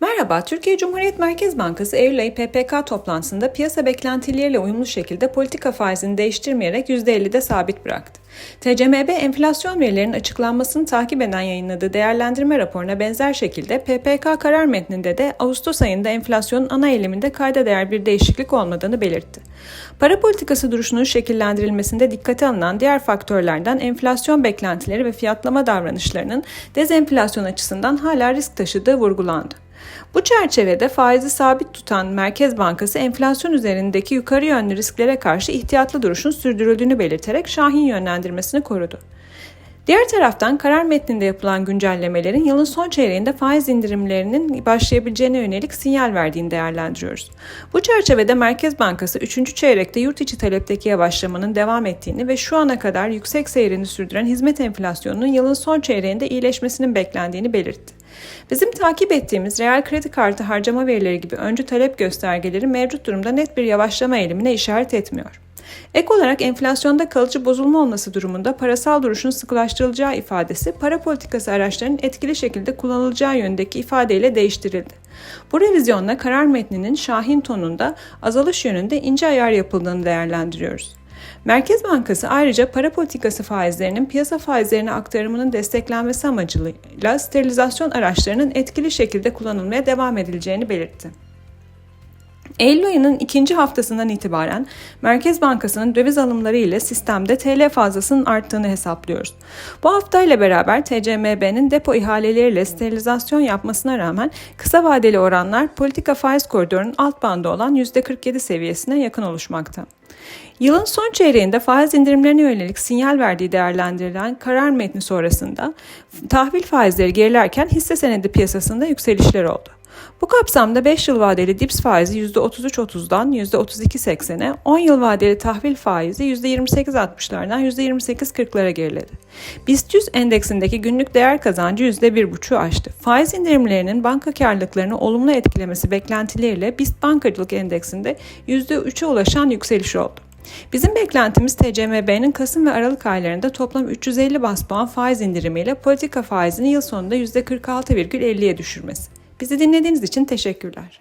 Merhaba, Türkiye Cumhuriyet Merkez Bankası Eylül PPK toplantısında piyasa beklentileriyle uyumlu şekilde politika faizini değiştirmeyerek %50'de sabit bıraktı. TCMB enflasyon verilerinin açıklanmasını takip eden yayınladığı değerlendirme raporuna benzer şekilde PPK karar metninde de Ağustos ayında enflasyonun ana eğiliminde kayda değer bir değişiklik olmadığını belirtti. Para politikası duruşunun şekillendirilmesinde dikkate alınan diğer faktörlerden enflasyon beklentileri ve fiyatlama davranışlarının dezenflasyon açısından hala risk taşıdığı vurgulandı. Bu çerçevede faizi sabit tutan Merkez Bankası enflasyon üzerindeki yukarı yönlü risklere karşı ihtiyatlı duruşun sürdürüldüğünü belirterek Şahin yönlendirmesini korudu. Diğer taraftan karar metninde yapılan güncellemelerin yılın son çeyreğinde faiz indirimlerinin başlayabileceğine yönelik sinyal verdiğini değerlendiriyoruz. Bu çerçevede Merkez Bankası 3. çeyrekte yurt içi talepteki yavaşlamanın devam ettiğini ve şu ana kadar yüksek seyrini sürdüren hizmet enflasyonunun yılın son çeyreğinde iyileşmesinin beklendiğini belirtti. Bizim takip ettiğimiz reel kredi kartı harcama verileri gibi öncü talep göstergeleri mevcut durumda net bir yavaşlama eğilimine işaret etmiyor. Ek olarak enflasyonda kalıcı bozulma olması durumunda parasal duruşun sıkılaştırılacağı ifadesi para politikası araçlarının etkili şekilde kullanılacağı yönündeki ifadeyle değiştirildi. Bu revizyonla karar metninin Şahin tonunda azalış yönünde ince ayar yapıldığını değerlendiriyoruz. Merkez Bankası ayrıca para politikası faizlerinin piyasa faizlerine aktarımının desteklenmesi amacıyla sterilizasyon araçlarının etkili şekilde kullanılmaya devam edileceğini belirtti. Eylül ayının ikinci haftasından itibaren Merkez Bankası'nın döviz alımları ile sistemde TL fazlasının arttığını hesaplıyoruz. Bu hafta ile beraber TCMB'nin depo ihaleleriyle sterilizasyon yapmasına rağmen kısa vadeli oranlar politika faiz koridorunun alt bandı olan %47 seviyesine yakın oluşmakta. Yılın son çeyreğinde faiz indirimlerine yönelik sinyal verdiği değerlendirilen karar metni sonrasında tahvil faizleri gerilerken hisse senedi piyasasında yükselişler oldu. Bu kapsamda 5 yıl vadeli DIPS faizi %33.30'dan %32.80'e, 10 yıl vadeli tahvil faizi %28.60'lardan %28.40'lara geriledi. BIST 100 endeksindeki günlük değer kazancı %1.5'u aştı. Faiz indirimlerinin banka karlılıklarını olumlu etkilemesi beklentileriyle BIST Bankacılık Endeksinde %3'e ulaşan yükseliş oldu. Bizim beklentimiz TCMB'nin Kasım ve Aralık aylarında toplam 350 bas puan faiz indirimiyle politika faizini yıl sonunda %46,50'ye düşürmesi. Bizi dinlediğiniz için teşekkürler.